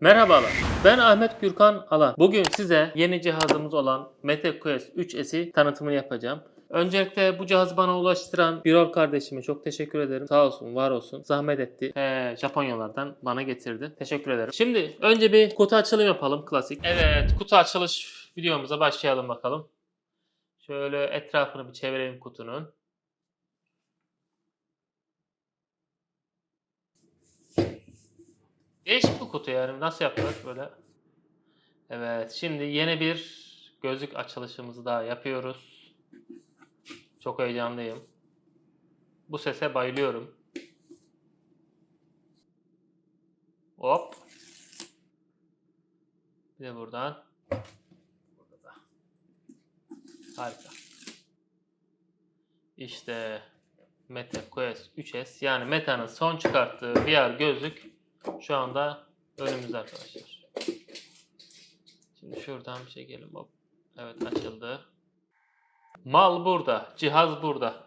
Merhabalar, ben Ahmet Gürkan Alan. Bugün size yeni cihazımız olan MetaQuest 3S'i tanıtımını yapacağım. Öncelikle bu cihazı bana ulaştıran Birol kardeşime çok teşekkür ederim. Sağ olsun, var olsun. Zahmet etti. Ee, Japonyalardan bana getirdi. Teşekkür ederim. Şimdi önce bir kutu açılım yapalım klasik. Evet, kutu açılış videomuza başlayalım bakalım. Şöyle etrafını bir çevireyim kutunun. Değişik bir kutu yani. Nasıl yaptılar böyle? Evet. Şimdi yeni bir gözlük açılışımızı daha yapıyoruz. Çok heyecanlıyım. Bu sese bayılıyorum. Hop. Bir de buradan. Burada da. Harika. İşte Meta Quest 3S yani Meta'nın son çıkarttığı VR gözlük şu anda önümüzde arkadaşlar. Şimdi şuradan bir çekelim. Hop. Evet açıldı. Mal burada. Cihaz burada.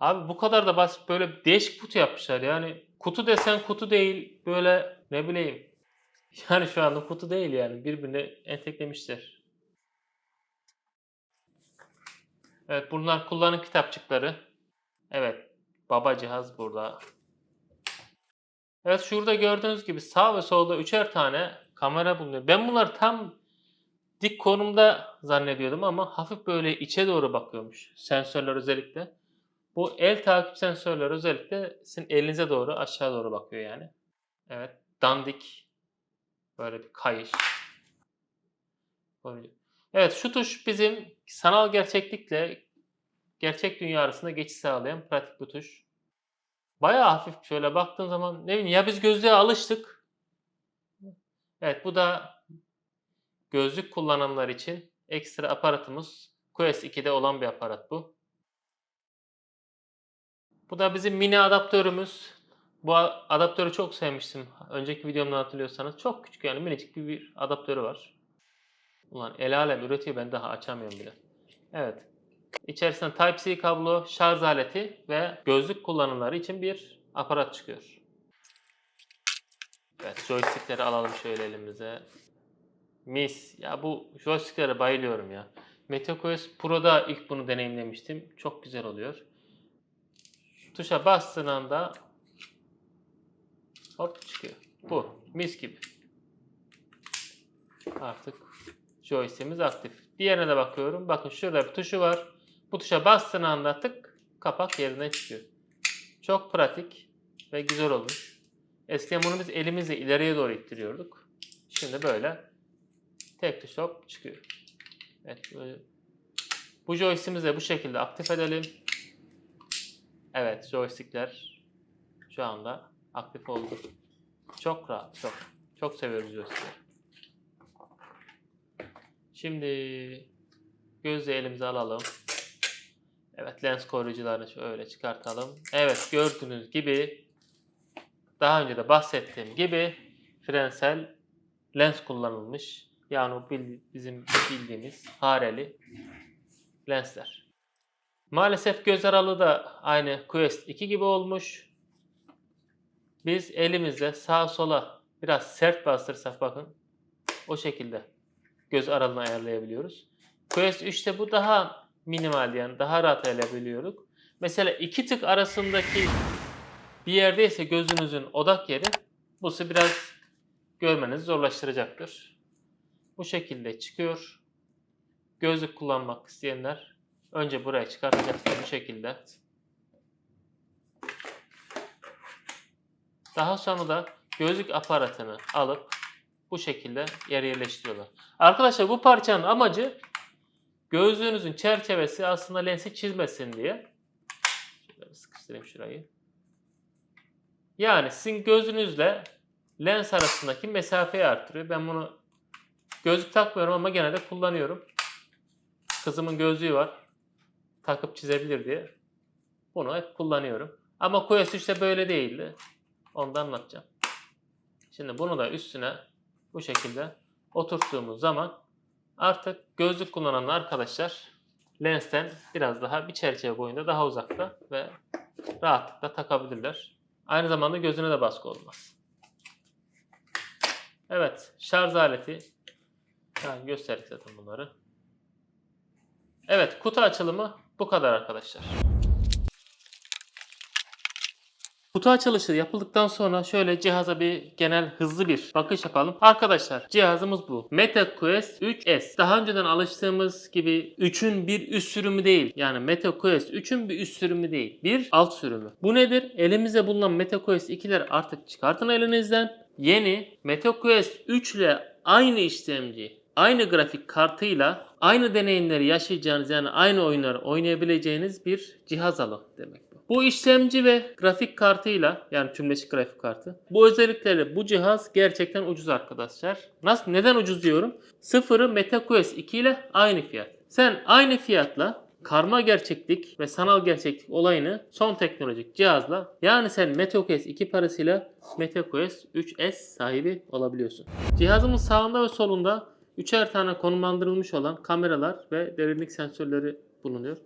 Abi bu kadar da basit böyle değişik kutu yapmışlar. Yani kutu desen kutu değil. Böyle ne bileyim. Yani şu anda kutu değil yani. Birbirine enteklemişler. Evet bunlar kullanım kitapçıkları. Evet. Baba cihaz burada. Evet şurada gördüğünüz gibi sağ ve solda üçer tane kamera bulunuyor. Ben bunları tam dik konumda zannediyordum ama hafif böyle içe doğru bakıyormuş. Sensörler özellikle. Bu el takip sensörleri özellikle sizin elinize doğru aşağı doğru bakıyor yani. Evet dandik böyle bir kayış. Evet şu tuş bizim sanal gerçeklikle gerçek dünya arasında geçiş sağlayan pratik bir tuş. Bayağı hafif şöyle baktığın zaman ne bileyim ya biz gözlüğe alıştık. Evet bu da gözlük kullananlar için ekstra aparatımız. Quest 2'de olan bir aparat bu. Bu da bizim mini adaptörümüz. Bu adaptörü çok sevmiştim. Önceki videomdan hatırlıyorsanız. Çok küçük yani minicik bir, bir adaptörü var. Ulan el alem üretiyor ben daha açamıyorum bile. Evet. İçerisinden Type-C kablo, şarj aleti ve gözlük kullanımları için bir aparat çıkıyor. Evet, joystickleri alalım şöyle elimize. Mis. Ya bu joysticklere bayılıyorum ya. MetaQuest Pro'da ilk bunu deneyimlemiştim. Çok güzel oluyor. Tuşa bastığın anda hop çıkıyor. Bu. Mis gibi. Artık joystick'imiz aktif. Diğerine de bakıyorum. Bakın şurada bir tuşu var. Bu tuşa bastığın anda tık kapak yerine çıkıyor. Çok pratik ve güzel olmuş. Eskiden bunu biz elimizle ileriye doğru ittiriyorduk. Şimdi böyle tek tuş hop çıkıyor. Evet. Bu joystick'imizi de bu şekilde aktif edelim. Evet joystickler şu anda aktif oldu. Çok rahat çok. Çok seviyoruz joystickleri. Şimdi gözü elimize alalım. Evet lens koruyucularını şöyle çıkartalım. Evet gördüğünüz gibi daha önce de bahsettiğim gibi frensel lens kullanılmış. Yani bizim bildiğimiz fareli lensler. Maalesef göz aralığı da aynı Quest 2 gibi olmuş. Biz elimizle sağa sola biraz sert bastırsak bakın o şekilde göz aralığını ayarlayabiliyoruz. Quest 3'te bu daha minimal yani daha rahat ayarlayabiliyorduk. Mesela iki tık arasındaki bir yerdeyse gözünüzün odak yeri bu sizi biraz görmenizi zorlaştıracaktır. Bu şekilde çıkıyor. Gözlük kullanmak isteyenler önce buraya çıkartacaklar bu şekilde. Daha sonra da gözlük aparatını alıp bu şekilde yer yerleştiriyorlar. Arkadaşlar bu parçanın amacı gözlüğünüzün çerçevesi aslında lensi çizmesin diye. Şöyle sıkıştırayım şurayı. Yani sizin gözünüzle lens arasındaki mesafeyi arttırıyor. Ben bunu gözlük takmıyorum ama gene de kullanıyorum. Kızımın gözlüğü var. Takıp çizebilir diye. Bunu hep kullanıyorum. Ama Quest 3'te böyle değildi. Onu da anlatacağım. Şimdi bunu da üstüne bu şekilde oturttuğumuz zaman artık gözlük kullanan arkadaşlar lensten biraz daha bir çerçeve boyunda daha uzakta ve rahatlıkla takabilirler. Aynı zamanda gözüne de baskı olmaz. Evet. Şarj aleti. Ha, gösterdik zaten bunları. Evet. Kutu açılımı bu kadar arkadaşlar. Kutu açılışı yapıldıktan sonra şöyle cihaza bir genel hızlı bir bakış yapalım. Arkadaşlar cihazımız bu. MetaQuest 3S. Daha önceden alıştığımız gibi 3'ün bir üst sürümü değil. Yani MetaQuest 3'ün bir üst sürümü değil. Bir alt sürümü. Bu nedir? Elimizde bulunan MetaQuest 2'ler artık çıkartın elinizden. Yeni MetaQuest 3 ile aynı işlemci, aynı grafik kartıyla aynı deneyimleri yaşayacağınız yani aynı oyunları oynayabileceğiniz bir cihaz alın demek bu. İşlemci ve grafik kartıyla yani tümleşik grafik kartı. Bu özellikleri bu cihaz gerçekten ucuz arkadaşlar. Nasıl neden ucuz diyorum? Sıfırı MetaQuest 2 ile aynı fiyat. Sen aynı fiyatla karma gerçeklik ve sanal gerçeklik olayını son teknolojik cihazla yani sen MetaQuest 2 parasıyla MetaQuest 3S sahibi olabiliyorsun. Cihazımın sağında ve solunda üçer tane konumlandırılmış olan kameralar ve derinlik sensörleri bulunuyor.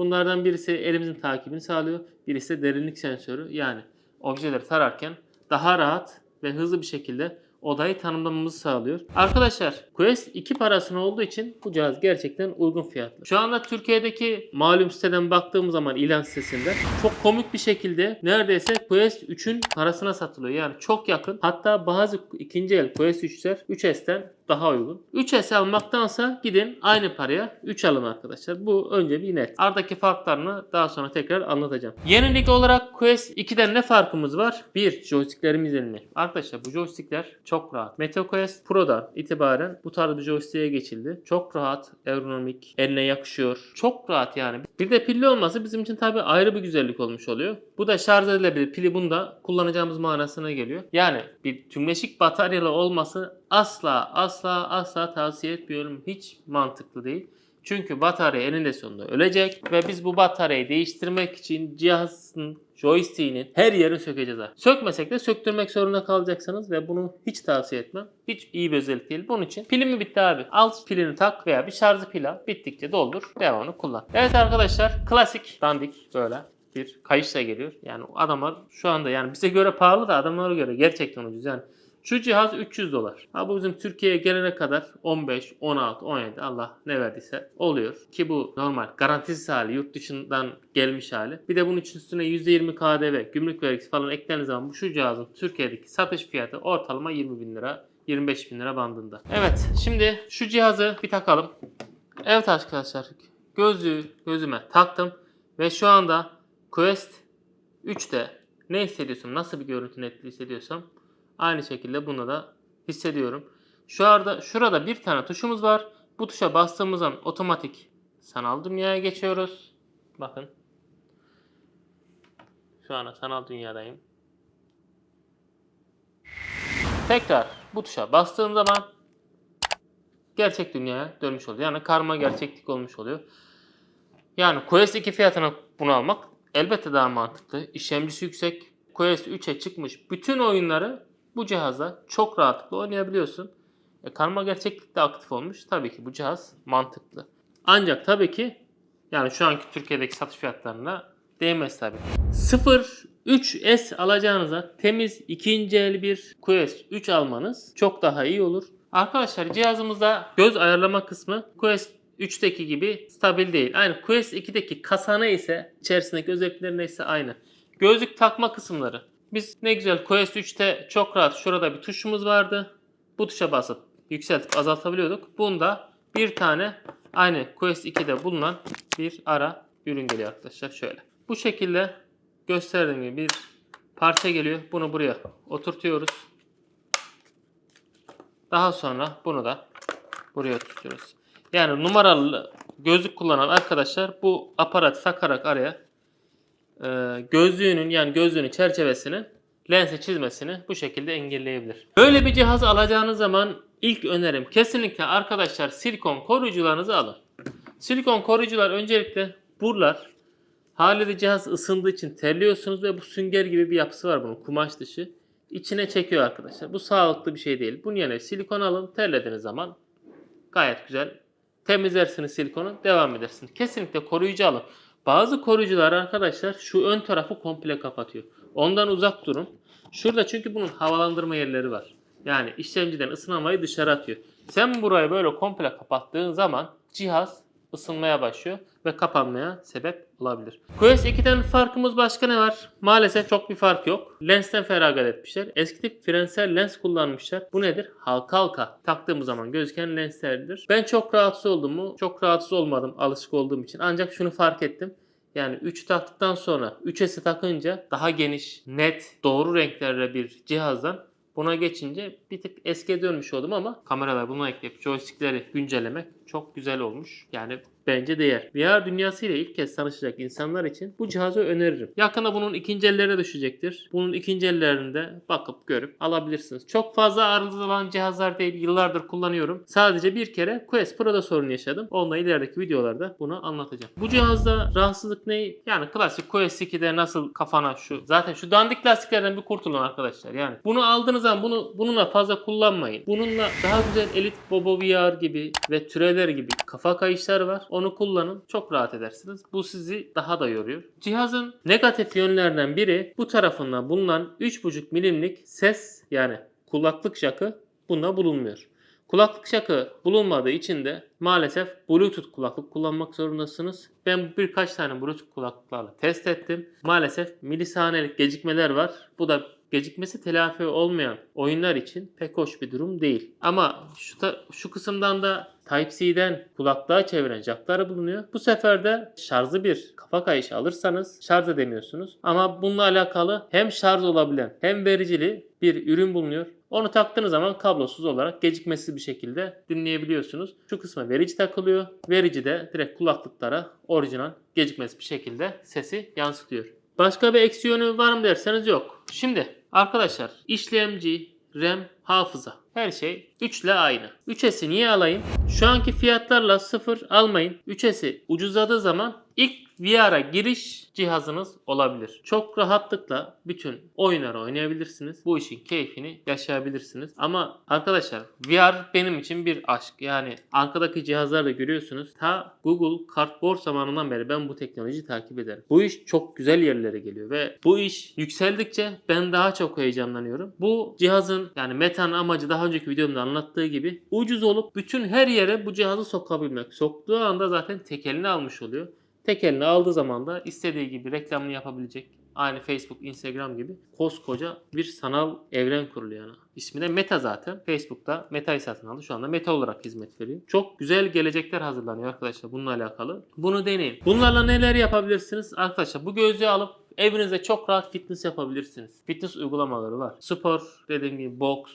Bunlardan birisi elimizin takibini sağlıyor. Birisi de derinlik sensörü yani objeleri tararken daha rahat ve hızlı bir şekilde odayı tanımlamamızı sağlıyor. Arkadaşlar Quest 2 parasına olduğu için bu cihaz gerçekten uygun fiyatlı. Şu anda Türkiye'deki malum siteden baktığımız zaman ilan sitesinde çok komik bir şekilde neredeyse Quest 3'ün parasına satılıyor. Yani çok yakın. Hatta bazı ikinci el Quest 3'ler 3S'ten daha uygun. 3S almaktansa gidin aynı paraya 3 alın arkadaşlar. Bu önce bir net. Aradaki farklarını daha sonra tekrar anlatacağım. Yenilik olarak Quest 2'den ne farkımız var? Bir, joysticklerimiz yeni. Arkadaşlar bu joystickler çok rahat. MetaQuest Pro'dan itibaren bu tarz bir joystick'e geçildi. Çok rahat, ergonomik, eline yakışıyor. Çok rahat yani. Bir de pilli olması bizim için tabii ayrı bir güzellik olmuş oluyor. Bu da şarj edilebilir. Pili bunda kullanacağımız manasına geliyor. Yani bir tümleşik bataryalı olması asla asla asla tavsiye etmiyorum. Hiç mantıklı değil. Çünkü batarya eninde sonunda ölecek ve biz bu bataryayı değiştirmek için cihazın joystick'inin her yerini sökeceğiz. abi. Sökmesek de söktürmek zorunda kalacaksınız ve bunu hiç tavsiye etmem. Hiç iyi bir özellik değil. Bunun için pili mi bitti abi? Al pilini tak veya bir şarjı pil al. Bittikçe doldur. Devamını kullan. Evet arkadaşlar klasik dandik böyle bir kayışla geliyor. Yani adamlar şu anda yani bize göre pahalı da adamlara göre gerçekten ucuz. Yani şu cihaz 300 dolar. Ha bu bizim Türkiye'ye gelene kadar 15, 16, 17 Allah ne verdiyse oluyor. Ki bu normal garantisiz hali yurt dışından gelmiş hali. Bir de bunun üstüne %20 KDV, gümrük vergisi falan eklendiği zaman bu şu cihazın Türkiye'deki satış fiyatı ortalama 20 bin lira 25 bin lira bandında. Evet şimdi şu cihazı bir takalım. Evet arkadaşlar gözlüğü gözüme taktım ve şu anda Quest 3'te ne hissediyorsam nasıl bir görüntü netliği hissediyorsam Aynı şekilde bunda da hissediyorum. Şu arada şurada bir tane tuşumuz var. Bu tuşa bastığımız zaman otomatik sanal dünyaya geçiyoruz. Bakın. Şu anda sanal dünyadayım. Tekrar bu tuşa bastığım zaman gerçek dünyaya dönmüş oluyor. Yani karma gerçeklik olmuş oluyor. Yani Quest 2 fiyatına bunu almak elbette daha mantıklı. İşlemcisi yüksek. Quest 3'e çıkmış bütün oyunları bu cihazla çok rahatlıkla oynayabiliyorsun. E, karma gerçeklik aktif olmuş. Tabii ki bu cihaz mantıklı. Ancak tabii ki yani şu anki Türkiye'deki satış fiyatlarına değmez tabii. 0 3S alacağınıza temiz ikinci el bir Quest 3 almanız çok daha iyi olur. Arkadaşlar cihazımızda göz ayarlama kısmı Quest 3'teki gibi stabil değil. Aynı Quest 2'deki kasana ise içerisindeki özellikleri neyse aynı. Gözlük takma kısımları. Biz ne güzel Quest 3'te çok rahat şurada bir tuşumuz vardı. Bu tuşa basıp yükseltip azaltabiliyorduk. Bunda bir tane aynı Quest 2'de bulunan bir ara ürün geliyor arkadaşlar şöyle. Bu şekilde gösterdiğim gibi bir parça geliyor. Bunu buraya oturtuyoruz. Daha sonra bunu da buraya oturtuyoruz. Yani numaralı gözlük kullanan arkadaşlar bu aparat takarak araya gözlüğünün yani gözlüğünün çerçevesinin lense çizmesini bu şekilde engelleyebilir. Böyle bir cihaz alacağınız zaman ilk önerim kesinlikle arkadaşlar silikon koruyucularınızı alın. Silikon koruyucular öncelikle buralar haliyle cihaz ısındığı için terliyorsunuz ve bu sünger gibi bir yapısı var bunun kumaş dışı. İçine çekiyor arkadaşlar. Bu sağlıklı bir şey değil. Bunun yerine silikon alın terlediğiniz zaman gayet güzel temizlersiniz silikonu devam edersiniz. Kesinlikle koruyucu alın. Bazı koruyucular arkadaşlar şu ön tarafı komple kapatıyor. Ondan uzak durun. Şurada çünkü bunun havalandırma yerleri var. Yani işlemciden ısınan havayı dışarı atıyor. Sen burayı böyle komple kapattığın zaman cihaz ısınmaya başlıyor ve kapanmaya sebep olabilir. Quest 2'den farkımız başka ne var? Maalesef çok bir fark yok. Lensten feragat etmişler. Eski tip frensel lens kullanmışlar. Bu nedir? Halka halka taktığımız zaman gözüken lenslerdir. Ben çok rahatsız oldum mu? Çok rahatsız olmadım alışık olduğum için. Ancak şunu fark ettim. Yani 3 taktıktan sonra 3S'i takınca daha geniş, net, doğru renklerle bir cihazdan buna geçince bir tık eskiye dönmüş oldum ama kameralar buna ekleyip joystickleri güncellemek çok güzel olmuş. Yani bence değer. VR dünyasıyla ilk kez tanışacak insanlar için bu cihazı öneririm. Yakında bunun ikinci ellerine düşecektir. Bunun ikinci ellerinde bakıp görüp alabilirsiniz. Çok fazla arızalan cihazlar değil. Yıllardır kullanıyorum. Sadece bir kere Quest Pro'da sorun yaşadım. Onunla ilerideki videolarda bunu anlatacağım. Bu cihazda rahatsızlık ne? Yani klasik Quest 2'de nasıl kafana şu zaten şu dandik lastiklerden bir kurtulun arkadaşlar. Yani bunu aldığınız zaman bunu bununla fazla kullanmayın. Bununla daha güzel Elite Bobo VR gibi ve türevler gibi kafa kayışları var. Onu kullanın. Çok rahat edersiniz. Bu sizi daha da yoruyor. Cihazın negatif yönlerden biri bu tarafından bulunan 3.5 milimlik ses yani kulaklık jakı bunda bulunmuyor. Kulaklık jakı bulunmadığı için de maalesef Bluetooth kulaklık kullanmak zorundasınız. Ben birkaç tane Bluetooth kulaklıklarla test ettim. Maalesef milisaniyelik gecikmeler var. Bu da gecikmesi telafi olmayan oyunlar için pek hoş bir durum değil. Ama şu, da, şu kısımdan da Type-C'den kulaklığa çeviren jackları bulunuyor. Bu sefer de şarjlı bir kafa kayışı alırsanız şarj edemiyorsunuz. Ama bununla alakalı hem şarj olabilen hem vericili bir ürün bulunuyor. Onu taktığınız zaman kablosuz olarak gecikmesiz bir şekilde dinleyebiliyorsunuz. Şu kısma verici takılıyor. Verici de direkt kulaklıklara orijinal gecikmesiz bir şekilde sesi yansıtıyor. Başka bir eksi yönü var mı derseniz yok. Şimdi arkadaşlar işlemci, RAM, hafıza her şey 3 ile aynı. 3S'i niye alayım? Şu anki fiyatlarla 0 almayın. 3S'i ucuzladığı zaman ilk VR'a giriş cihazınız olabilir. Çok rahatlıkla bütün oyunları oynayabilirsiniz. Bu işin keyfini yaşayabilirsiniz. Ama arkadaşlar VR benim için bir aşk. Yani arkadaki cihazlarda görüyorsunuz. Ta Google Cardboard zamanından beri ben bu teknolojiyi takip ederim. Bu iş çok güzel yerlere geliyor ve bu iş yükseldikçe ben daha çok heyecanlanıyorum. Bu cihazın yani Meta'nın amacı daha önceki videomda anlattığı gibi ucuz olup bütün her yere bu cihazı sokabilmek. Soktuğu anda zaten tekelini almış oluyor. Tek eline aldığı zaman da istediği gibi reklamını yapabilecek. Aynı Facebook, Instagram gibi koskoca bir sanal evren kuruluyor yani. İsmi de Meta zaten. Facebook'ta Meta'yı satın aldı. Şu anda Meta olarak hizmet veriyor. Çok güzel gelecekler hazırlanıyor arkadaşlar bununla alakalı. Bunu deneyin. Bunlarla neler yapabilirsiniz? Arkadaşlar bu gözlüğü alıp evinizde çok rahat fitness yapabilirsiniz. Fitness uygulamaları var. Spor, dediğim gibi boks,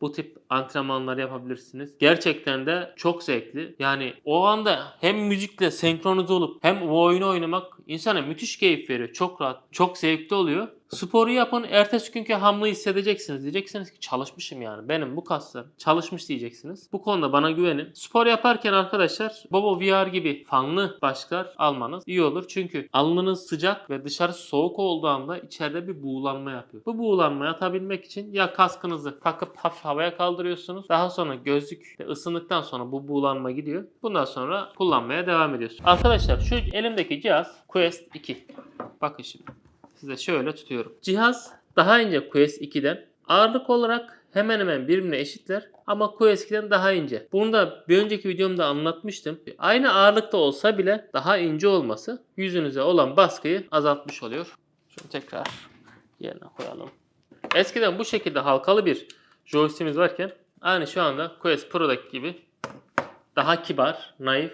bu tip antrenmanlar yapabilirsiniz. Gerçekten de çok zevkli. Yani o anda hem müzikle senkronize olup hem o oyunu oynamak insana müthiş keyif veriyor. Çok rahat, çok zevkli oluyor. Sporu yapın, ertesi günkü hamlığı hissedeceksiniz. Diyeceksiniz ki çalışmışım yani. Benim bu kaslar çalışmış diyeceksiniz. Bu konuda bana güvenin. Spor yaparken arkadaşlar Bobo VR gibi fanlı başlıklar almanız iyi olur. Çünkü alnınız sıcak ve dışarısı soğuk olduğu anda içeride bir buğulanma yapıyor. Bu buğulanmayı atabilmek için ya kaskınızı takıp hafif havaya kaldırıyorsunuz. Daha sonra gözlük ısındıktan sonra bu buğulanma gidiyor. Bundan sonra kullanmaya devam ediyorsunuz. Arkadaşlar şu elimdeki cihaz Quest 2. Bakın şimdi. Size şöyle tutuyorum. Cihaz daha ince Quest 2'den. Ağırlık olarak hemen hemen birbirine eşitler ama Quest 2'den daha ince. Bunu da bir önceki videomda anlatmıştım. Aynı ağırlıkta olsa bile daha ince olması yüzünüze olan baskıyı azaltmış oluyor. Şunu tekrar yerine koyalım. Eskiden bu şekilde halkalı bir joystick'imiz varken aynı şu anda Quest Pro'daki gibi daha kibar, naif,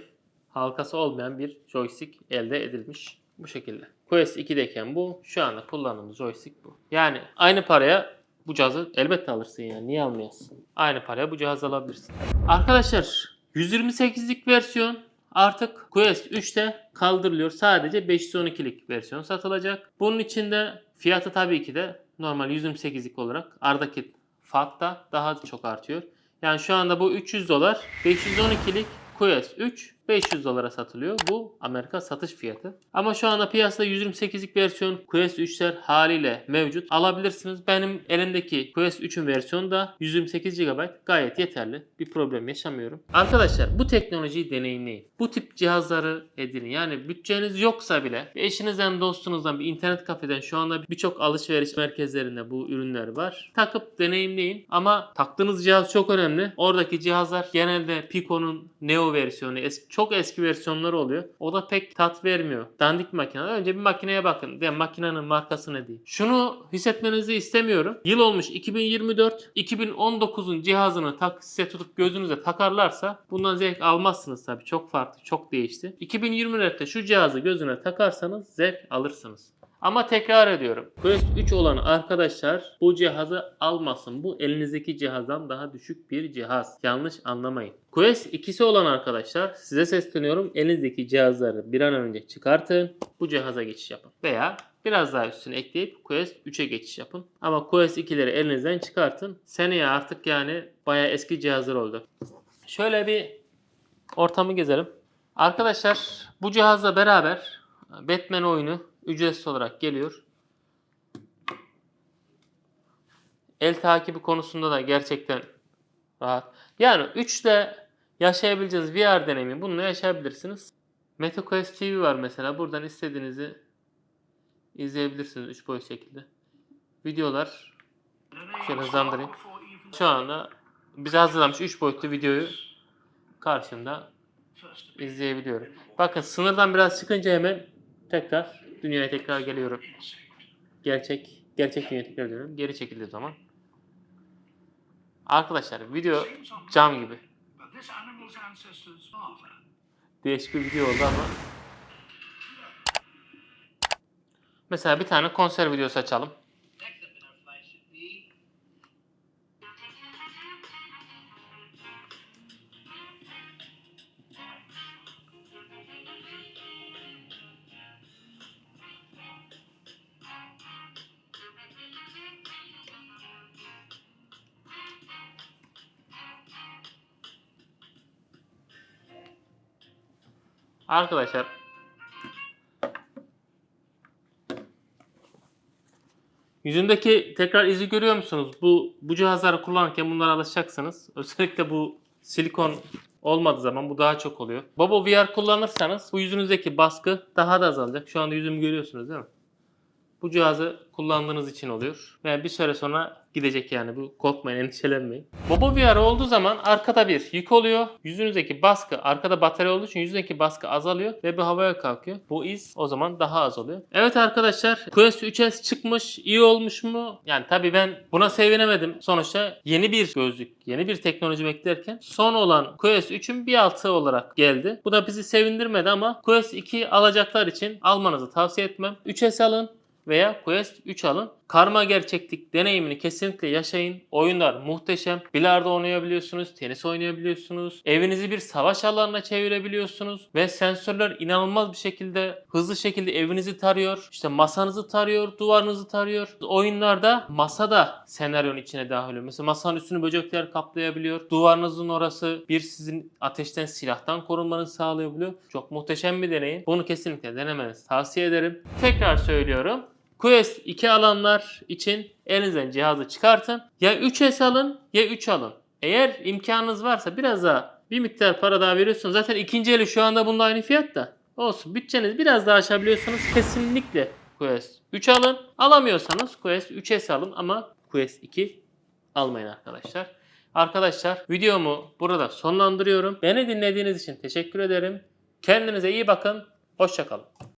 halkası olmayan bir joystick elde edilmiş. Bu şekilde. Quest 2'deyken bu. Şu anda kullandığımız joystick bu. Yani aynı paraya bu cihazı elbette alırsın yani. Niye almayasın? Aynı paraya bu cihazı alabilirsin. Arkadaşlar 128'lik versiyon artık Quest 3'te kaldırılıyor. Sadece 512'lik versiyon satılacak. Bunun içinde fiyatı tabii ki de normal 128'lik olarak aradaki fark da daha çok artıyor. Yani şu anda bu 300 dolar. 512'lik Quest 3 500 dolara satılıyor. Bu Amerika satış fiyatı. Ama şu anda piyasada 128'lik versiyon Quest 3'ler haliyle mevcut. Alabilirsiniz. Benim elimdeki Quest 3'ün versiyonu da 128 GB gayet yeterli. Bir problem yaşamıyorum. Arkadaşlar bu teknolojiyi deneyimleyin. Bu tip cihazları edinin. Yani bütçeniz yoksa bile eşinizden dostunuzdan bir internet kafeden şu anda birçok alışveriş merkezlerinde bu ürünler var. Takıp deneyimleyin. Ama taktığınız cihaz çok önemli. Oradaki cihazlar genelde Pico'nun Neo versiyonu es- çok eski versiyonları oluyor. O da pek tat vermiyor. Dandik makineler. Önce bir makineye bakın. Yani makinenin markası ne diyeyim. Şunu hissetmenizi istemiyorum. Yıl olmuş 2024. 2019'un cihazını tak, size tutup gözünüze takarlarsa bundan zevk almazsınız tabii. Çok farklı, çok değişti. 2024'te şu cihazı gözüne takarsanız zevk alırsınız. Ama tekrar ediyorum. Quest 3 olan arkadaşlar bu cihazı almasın. Bu elinizdeki cihazdan daha düşük bir cihaz. Yanlış anlamayın. Quest 2'si olan arkadaşlar size sesleniyorum. Elinizdeki cihazları bir an önce çıkartın. Bu cihaza geçiş yapın. Veya biraz daha üstüne ekleyip Quest 3'e geçiş yapın. Ama Quest 2'leri elinizden çıkartın. Seneye artık yani bayağı eski cihazlar oldu. Şöyle bir ortamı gezelim. Arkadaşlar bu cihazla beraber Batman oyunu ücretsiz olarak geliyor. El takibi konusunda da gerçekten rahat. Yani 3 ile yaşayabileceğiniz VR deneyimi bununla yaşayabilirsiniz. MetaQuest TV var mesela. Buradan istediğinizi izleyebilirsiniz 3 boyut şekilde. Videolar şöyle hızlandırayım. Şu anda bize hazırlamış 3 boyutlu videoyu karşımda izleyebiliyorum. Bakın sınırdan biraz çıkınca hemen tekrar dünyaya tekrar geliyorum. Gerçek gerçek dünyaya tekrar dönüyorum. Geri çekildiği zaman. Arkadaşlar video cam gibi. Değişik bir video oldu ama. Mesela bir tane konser videosu açalım. Arkadaşlar Yüzündeki tekrar izi görüyor musunuz? Bu bu cihazları kullanırken bunlara alışacaksınız. Özellikle bu silikon olmadığı zaman bu daha çok oluyor. Babo VR kullanırsanız bu yüzünüzdeki baskı daha da azalacak. Şu anda yüzümü görüyorsunuz değil mi? Bu cihazı kullandığınız için oluyor. Ve bir süre sonra gidecek yani. Bu korkmayın, endişelenmeyin. Bobo VR olduğu zaman arkada bir yük oluyor. Yüzünüzdeki baskı, arkada batarya olduğu için yüzündeki baskı azalıyor ve bir havaya kalkıyor. Bu iz o zaman daha az oluyor. Evet arkadaşlar, Quest 3S çıkmış. iyi olmuş mu? Yani tabii ben buna sevinemedim. Sonuçta yeni bir gözlük, yeni bir teknoloji beklerken son olan Quest 3'ün bir altı olarak geldi. Bu da bizi sevindirmedi ama Quest 2 alacaklar için almanızı tavsiye etmem. 3S alın veya Quest 3 alın. Karma gerçeklik deneyimini kesinlikle yaşayın. Oyunlar muhteşem. Bilardo oynayabiliyorsunuz, tenis oynayabiliyorsunuz. Evinizi bir savaş alanına çevirebiliyorsunuz ve sensörler inanılmaz bir şekilde hızlı şekilde evinizi tarıyor. İşte masanızı tarıyor, duvarınızı tarıyor. Oyunlarda masada senaryonun içine dahil oluyor. Mesela masanın üstünü böcekler kaplayabiliyor. Duvarınızın orası bir sizin ateşten silahtan korunmanızı sağlayabiliyor. Çok muhteşem bir deneyim. Bunu kesinlikle denemenizi tavsiye ederim. Tekrar söylüyorum. Quest 2 alanlar için elinizden cihazı çıkartın. Ya 3S alın ya 3 alın. Eğer imkanınız varsa biraz daha bir miktar para daha veriyorsunuz. Zaten ikinci eli şu anda bunda aynı fiyat da. Olsun bütçeniz biraz daha aşabiliyorsanız kesinlikle Quest 3 alın. Alamıyorsanız Quest 3S alın ama Quest 2 almayın arkadaşlar. Arkadaşlar videomu burada sonlandırıyorum. Beni dinlediğiniz için teşekkür ederim. Kendinize iyi bakın. Hoşçakalın.